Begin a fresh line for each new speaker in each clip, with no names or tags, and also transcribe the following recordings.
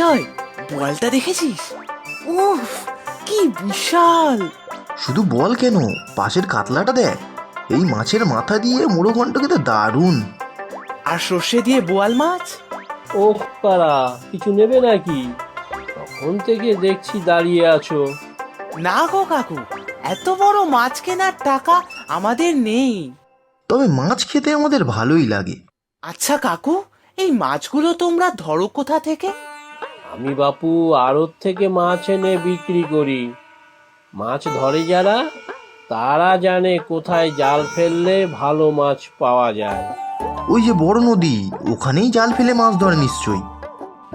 এই বিজয় বোয়ালটা দেখেছিস? উফ কি বিশাল।
শুধু বল কেন? পাশের কাতলাটা দেখ। এই মাছের মাথা দিয়ে মুড়ো ঘন্ট খেতে দারুণ।
আর সর্ষে দিয়ে বোয়াল মাছ?
ওহ পাড়া কিছু নেবে নাকি? তখন থেকে দেখছি দাঁড়িয়ে আছো।
না গো কাকু এত বড় মাছ কেনার টাকা আমাদের নেই।
তবে মাছ খেতে আমাদের ভালোই লাগে।
আচ্ছা কাকু এই মাছগুলো তোমরা ধরো কোথা থেকে?
আমি বাপু আড়ত থেকে মাছ এনে বিক্রি করি। মাছ ধরে যারা তারা জানে কোথায় জাল ফেললে ভালো মাছ পাওয়া যায়।
ওই যে বড় নদী ওখানেই জাল ফেলে মাছ ধরে নিশ্চয়ই।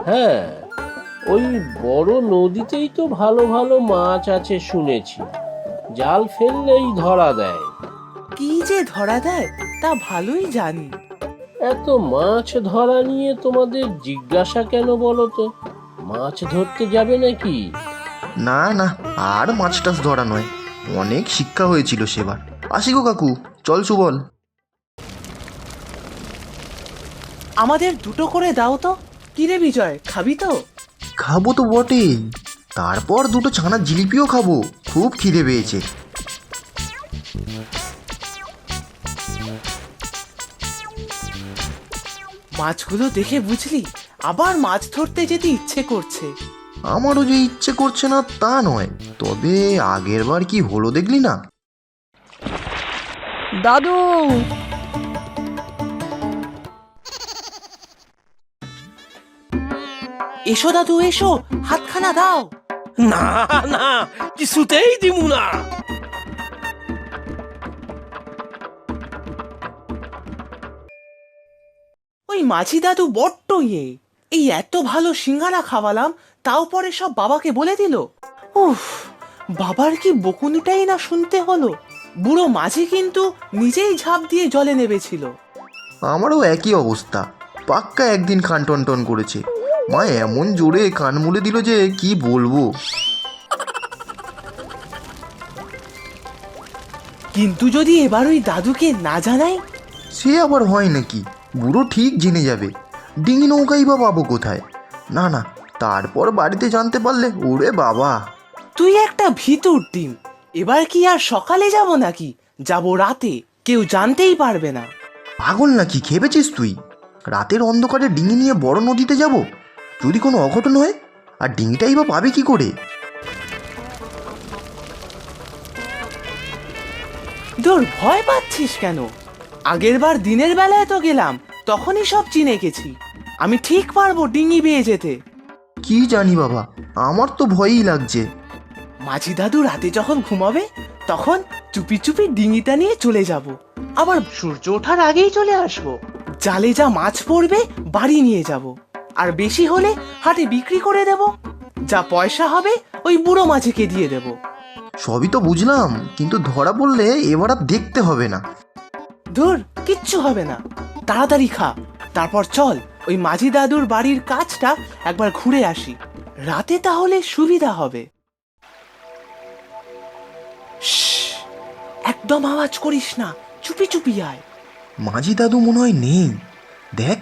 হ্যাঁ ওই বড় নদীতেই তো ভালো ভালো মাছ আছে শুনেছি। জাল ফেললেই ধরা দেয়।
কি যে ধরা দেয় তা ভালোই জানি।
এত মাছ ধরা নিয়ে তোমাদের জিজ্ঞাসা কেন বলো তো? মাছ ধরতে যাবে নাকি?
না না আর মাছ টাছ ধরা নয়। অনেক শিক্ষা হয়েছিল সেবার। আসি গো কাকু চল সুবল।
আমাদের দুটো করে দাও তো। কিরে বিজয় খাবি তো?
খাব তো বটেই তারপর দুটো ছানার জিলিপিও খাব। খুব খিদে পেয়েছে।
মাছগুলো দেখে বুঝলি? আবার মাছ ধরতে যেতে ইচ্ছে করছে।
আমারও যে ইচ্ছে করছে না তা নয় তবে আগের বার কি হলো দেখলি না?
দাদু! এসো দাদু এসো হাতখানা দাও।
না না কিছুতেই দিমু না।
ওই মাঝি দাদু বড্ড ইয়ে। এই এত ভালো সিঙ্গারা খাওয়ালাম তাও পরে সব বাবাকে বলে দিল। উফ বাবার কি বকুনিটাই না শুনতে হলো। বুড়ো মাঝি কিন্তু নিজেই ঝাঁপ দিয়ে জলে নেমেছিল
আমারও একই অবস্থা। পাক্কা একদিন কান টন টন করেছে। মা এমন জোরে কান মুড়ে দিল যে কি বলব?
কিন্তু যদি এবার ওই দাদুকে না জানাই?
সে আবার হয় নাকি? বুড়ো ঠিক জেনে যাবে। ডিঙি নৌকাই বা পাবো কোথায়? না না তারপর বাড়িতে জানতে পারলে ওরে বাবা।
তুই একটা ভিতুর ডিম এবার কি আর সকালে যাব নাকি? যাব রাতে কেউ জানতেই পারবে না।
পাগল নাকি খেপেছিস তুই? রাতের অন্ধকারে ডিঙি নিয়ে বড় নদীতে যাব? যদি কোনো অঘটন হয় আর ডিঙিটাই বা পাবে কি করে?
তোর ভয় পাচ্ছিস কেন? আগের বার দিনের বেলায় তো গেলাম তখনই সব চিনে গেছি। আমি ঠিক পারব ডিঙি বেয়ে যেতে।
কি জানি বাবা আমার তো ভয়ই লাগছে।
মাঝি দাদু রাতে যখন ঘুমাবে তখন চুপি চুপি ডিঙিটা নিয়ে চলে যাব। আবার সূর্য ওঠার আগেই চলে আসব। জালে যা মাছ পড়বে বাড়ি নিয়ে যাব। আর বেশি হলে হাটে বিক্রি করে দেব। যা পয়সা হবে ওই বুড়ো মাঝিকে দিয়ে দেব।
সবই তো বুঝলাম কিন্তু ধরা পড়লে এবার আর দেখতে হবে না।
ধুর কিচ্ছু হবে না। তাড়াতাড়ি খা। তারপর চল ওই মাঝি দাদুর বাড়ির কাজটা একবার ঘুরে আসি। রাতে তাহলে সুবিধা হবে। একদম আওয়াজ করিস না চুপি চুপি আয়।
মাঝি দাদু মনে হয় নেই। দেখ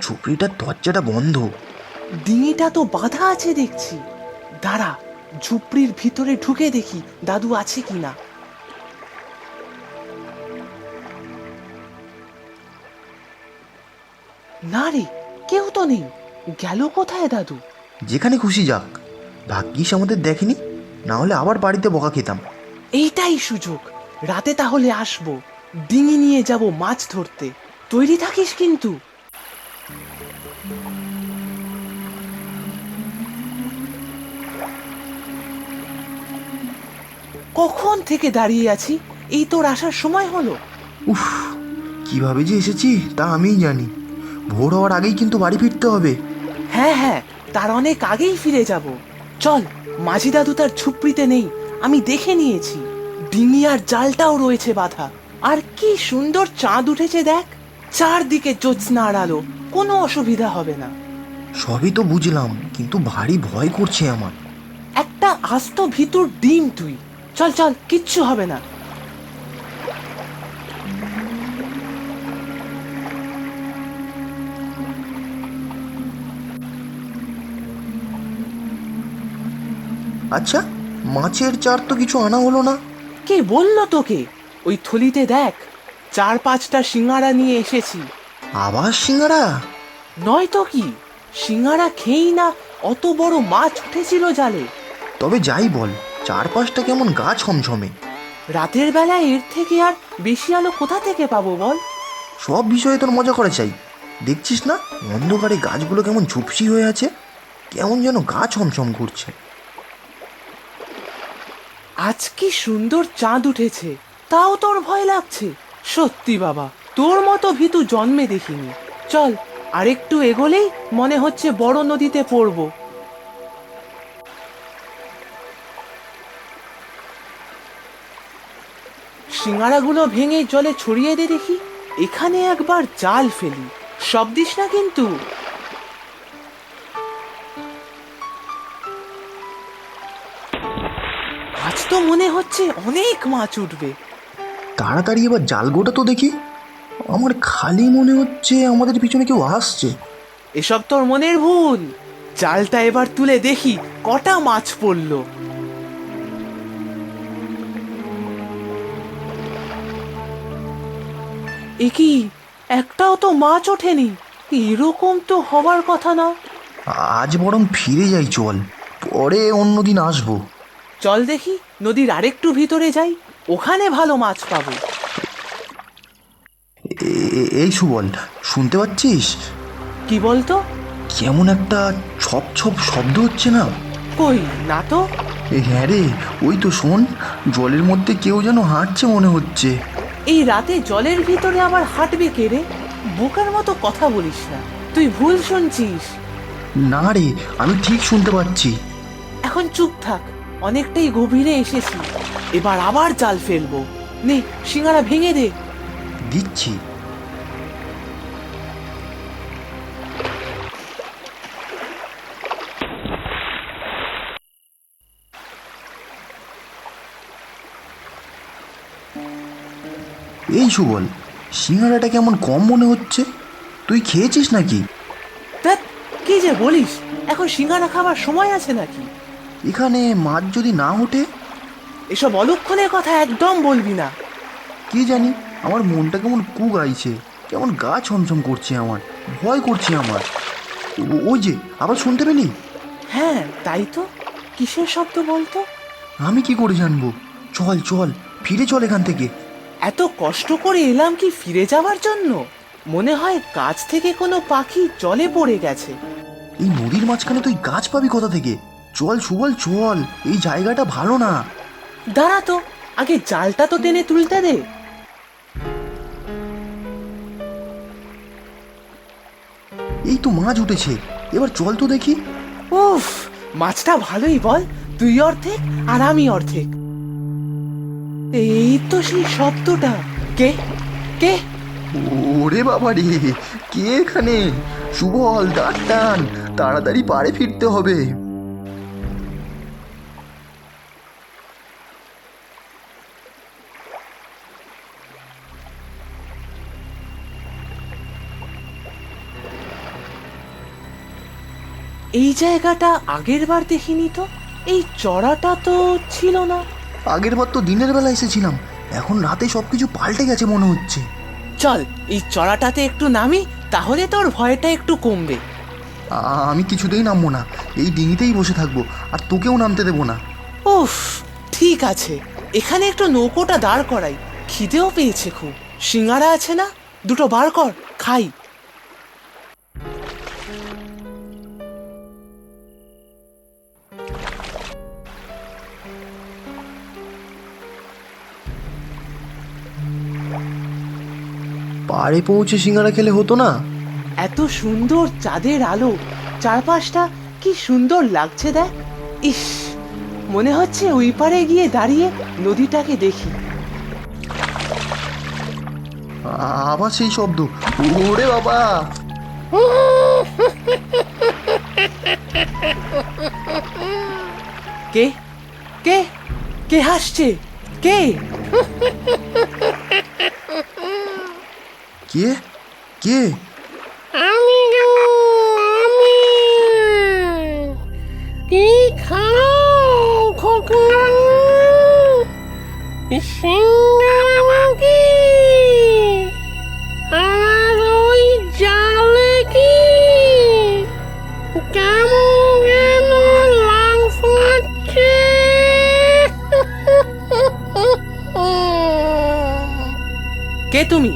ঝুপড়িটার দরজাটা বন্ধ।
ডিঙিটা তো বাঁধা আছে দেখছি। দাঁড়া ঝুপড়ির ভিতরে ঢুকে দেখি দাদু আছে কিনা। না রে কেউ তো নেই। গেল কোথায় দাদু?
যেখানে খুশি যাক। ভাগ্যিস আমাদের দেখেনি না হলে আবার বাড়িতে বকা খেতাম।
এইটাই সুযোগ। রাতে তাহলে আসব। ডিঙি নিয়ে যাব মাছ ধরতে। তৈরি থাকিস কিন্তু। কখন থেকে দাঁড়িয়ে আছি? এই তোর আসার সময় হলো।
উফ কীভাবে যে এসেছি তা আমিই জানি। ভোর হওয়ার আগেই কিন্তু বাড়ি ফিরতে হবে।
হ্যাঁ হ্যাঁ তার অনেক আগেই ফিরে যাব। চল মাঝি দাদু তার ঝুপড়িতে নেই আমি দেখে নিয়েছি। ডিঙি আর জালটাও রয়েছে বাধা। আর কি সুন্দর চাঁদ উঠেছে দেখ। চারদিকে জ্যোৎস্নার আলো কোনো অসুবিধা হবে না।
সবই তো বুঝলাম কিন্তু ভারী ভয় করছে আমার।
একটা আস্ত ভিতর ডিম তুই। চল চল কিচ্ছু হবে না।
আচ্ছা মাছের চার তো কিছু আনা হলো না।
কে বলল তোকে? ওই থলিতে দেখ চার পাঁচটা সিঙ্গারা নিয়ে এসেছি।
আবার সিঙ্গারা?
নয় তো কি? সিঙ্গারা খেয়েই না অত বড় মাছ উঠেছিল জালে।
তবে যাই বল চার পাঁচটা কেমন গা ছমছমে।
রাতের বেলা এর থেকে আর বেশি আলো কোথা থেকে পাবো বল?
সব বিষয়ে তোর মজা করে চাই। দেখছিস না অন্ধকারে গাছগুলো কেমন ঝুপসি হয়ে আছে? কেমন যেন গা ছমছম করছে।
আজ কি সুন্দর চাঁদ উঠেছে। তাও তোর ভয় লাগছে। সত্যি বাবা, তোর মতো ভীতু জন্মে দেখিনি। চল, আরেকটু এগোলেই মনে হচ্ছে বড় নদীতে পড়ব। সিঙ্গারাগুলো ভেঙে জলে ছড়িয়ে দে দেখি। এখানে একবার জাল ফেলি। সব দিস না কিন্তু। তো মনে হচ্ছে অনেক মাছ উঠবে।
তাড়াতাড়ি এবার জাল গোটা তো দেখি। আমার খালি মনে হচ্ছে আমাদের পিছনে কেউ আসছে।
এসব তোর মনের ভুল। জালটা এবার তুলে দেখি কটা মাছ পড়ল। এ কি একটাও তো মাছ ওঠেনি। এরকম তো হবার কথা না।
আজ বরং ফিরে যাই চল পরে অন্যদিন আসব।
চল দেখি নদীর আরেকটু ভিতরে যাই ওখানে ভালো মাছ পাবো।
এই সুবল শুনতে পাচ্ছিস?
কি বলতো?
কেমন একটা ছপ ছপ শব্দ হচ্ছে না?
কই না তো?
হ্যাঁ রে ওই তো শোন জলের মধ্যে কেউ যেন হাঁটছে মনে হচ্ছে।
এই রাতে জলের ভিতরে আবার হাঁটবে কে রে? বোকার মতো কথা বলিস না। তুই ভুল শুনছিস।
না রে আমি ঠিক শুনতে পাচ্ছি।
এখন চুপ থাক। অনেকটাই গভীরে এসেছি। এবার আবার জাল ফেলব। নে সিঙ্গারা ভেঙে দে।
দিচ্ছি। এই সুবল সিঙ্গারাটা কেমন কম মনে হচ্ছে? তুই খেয়েছিস নাকি?
কি যে বলিস এখন সিঙ্গারা খাবার সময় আছে নাকি?
এখানে মাছ যদি না ওঠে
এসব অলক্ষণের কথা একদম বলবি না।
কি জানি আমার মনটা কেমন কু গাইছে কেমন গা ছমছম করছে আমার ভয় করছে আমার। ওই যে আবার শুনতে পেলি?
হ্যাঁ তাই তো। কিসের শব্দ বলতো?
আমি কি করে জানব? চল চল ফিরে চল এখান থেকে।
এত কষ্ট করে এলাম কি ফিরে যাওয়ার জন্য? মনে হয় গাছ থেকে কোনো পাখি জলে পড়ে গেছে।
এই নদীর মাঝখানে তুই গাছ পাবি কোথা থেকে? চল সুবল চল। এই জায়গাটা ভালো না।
দাঁড়া তো আগে জালটা তো টেনে তুলতে দে।
এই তো মাছ উঠেছে। এবার চল তো দেখি।
উফ মাছটা ভালোই বল। তুই অর্ধেক আর আমি অর্ধেক। এই তো সেই শব্দটা। কে? কে?
ওরে বাবা রে কে এখানে? সুবল টান। তাড়াতাড়ি পাড়ে ফিরতে হবে।
এই জায়গাটা আগের বার দেখিনি তো। এই চড়াটা তো ছিল না।
আগের বার তো দিনের বেলা এসেছিলাম। এখন রাতে সবকিছু পাল্টে গেছে মনে হচ্ছে।
চল এই চড়াটাতে একটু নামি তাহলে তোর ভয়টা একটু কমবে।
আমি কিছুতেই নামবো না। এই ডিঙিতেই বসে থাকব আর তোকেও নামতে দেবো না।
উফ ঠিক আছে। এখানে একটু নৌকোটা দাঁড় করাই। খিদেও পেয়েছে খুব। সিঙ্গারা আছে না? দুটো বার কর খাই।
পাড়ে পৌঁছে সিঙ্গারা খেলে হতো না।
এত সুন্দর চাঁদের আলো চারপাশটা কি সুন্দর লাগছে দেখ। ইস মনে হচ্ছে ওই পারে গিয়ে দাঁড়িয়ে নদীটাকে দেখি।
আবার সেই শব্দ। ওরে বাবা!
কে? কে? কে হাসছে? কে?
কে? কে?
আমি গো আমি। কি খাও সিঙ্গারা কি আর ওই জালে কি? কেমন যেন লাফাচ্ছে
কে তুমি?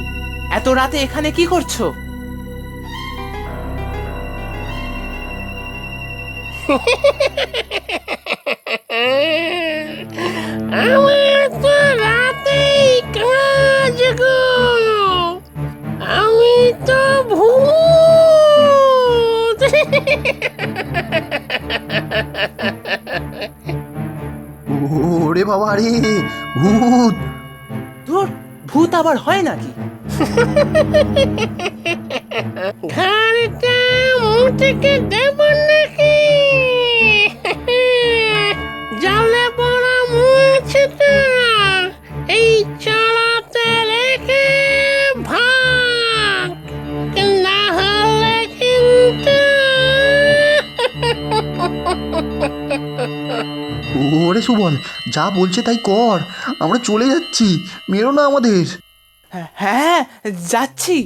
এত রাতে এখানে কি করছ?
আমার তো রাতেই কাজ গো। আমি তো ভূত।
ওরে বাবা রে ভূত।
ধুর ভূত আবার হয় নাকি?
ঘাড়টা মুটিকে দেব নাকি?
ওরে সুবল যা বলছে তাই কর। আমরা চলে যাচ্ছি মেরো না আমাদের।
হ্যাঁ যাচ্ছি।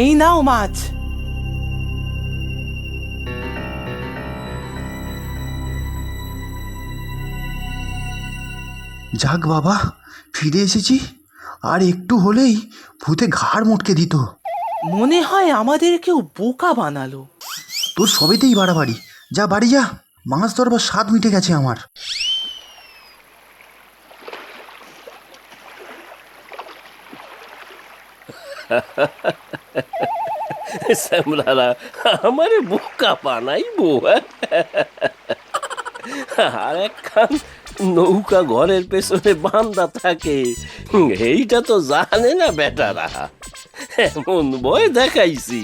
এই নাও মাছ।
যাক বাবা ফিরে এসেছি। আর একটু হলেই ভূতে ঘাড় মোটকে দিত।
মনে হয় আমাদের কেউ বোকা বানালো।
তোর সবেতেই বাড়াবাড়ি। যা বাড়ি যা মাছ ধরবার স্বাদ মিটে গেছে আমার।
শ্যামলারা আমারে বোকা বানাইবো হ্যাঁ? আর একখান নৌকা ঘরের পেছনে বান্দা থাকে, এইটা তো জানে না বেটারা। এমন ভয় দেখাইছি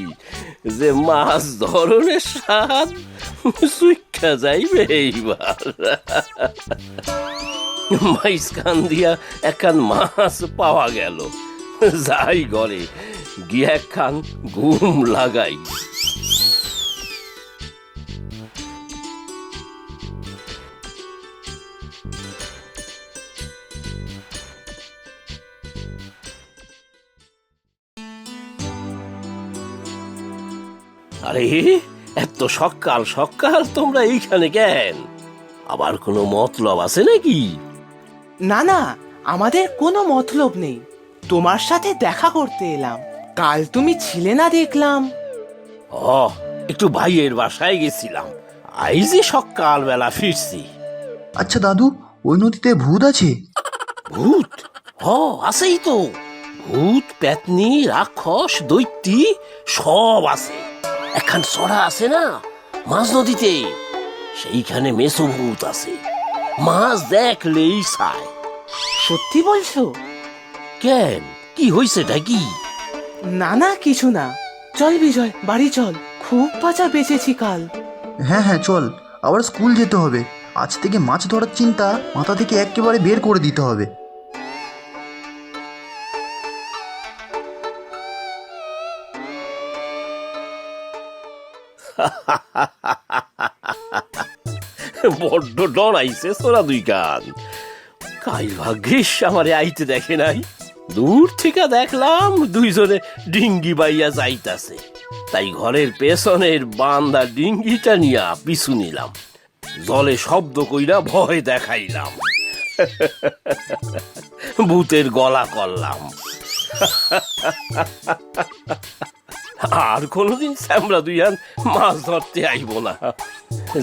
যে মাছ ধরনের স্বাদ সুইক্ষা যাইবে এইবার। মাইসখান দিয়া একখান মাছ পাওয়া গেল। যাই ঘরে গিয়ে একখান ঘুম লাগাই। আরে, এত সকাল সকাল তোমরা এইখানে কেন? আবার কোনো মতলব আছে নাকি?
না না, আমাদের কোনো মতলব নেই। তোমার সাথে দেখা করতে এলাম। কাল তুমি ছিলে না দেখলাম।
ও একটু ভাইয়ের বাসায় গেছিলাম। আইজি সকালবেলা ফিরছি।
আচ্ছা দাদু ওই নদীতে ভূত আছে?
ভূত? হ আছেই তো। ভূত পেতনি রাক্ষস দৈত্যি সব আছে। একখান ছড়া আছে না মাছ নদীতে? সেইখানে মেসো ভূত আছে। মাছ দেখলেই চায়
সত্যি বলছো?
কেন? কি হয়েছেটা কি
না না কিছু না। চল বিজয় বাড়ি চল। খুব বাঁচা বেঁচেছি কাল।
হ্যাঁ হ্যাঁ চল। আবার স্কুল যেতে হবে। আজ থেকে মাছ ধরার চিন্তা মাথা থেকে একেবারে বের করে দিতে হবে।
বড্ড ডর ডরাইছে তোরা দুই কান। কাল ভাগ্যিস আমারে আইতে দেখে নাই। দূর থেকে দেখলাম দুইজনে ডিঙ্গি বাইয়া যাইতাছে। তাই ঘরের পেছনের বান্দা ডিঙ্গিটা নিয়া পিছু নিলাম। জলে শব্দ কইরা ভয় দেখাইলাম। ভূতের গলা করলাম। আর কোনোদিন স্যামরা দুইয়ান মাছ ধরতে আইব না।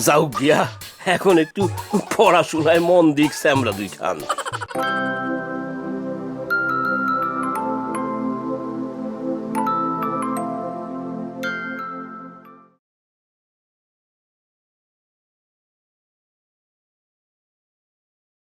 যাও গিয়া, এখন একটু পড়াশোনায় মন দিক স্যামরা দুই খান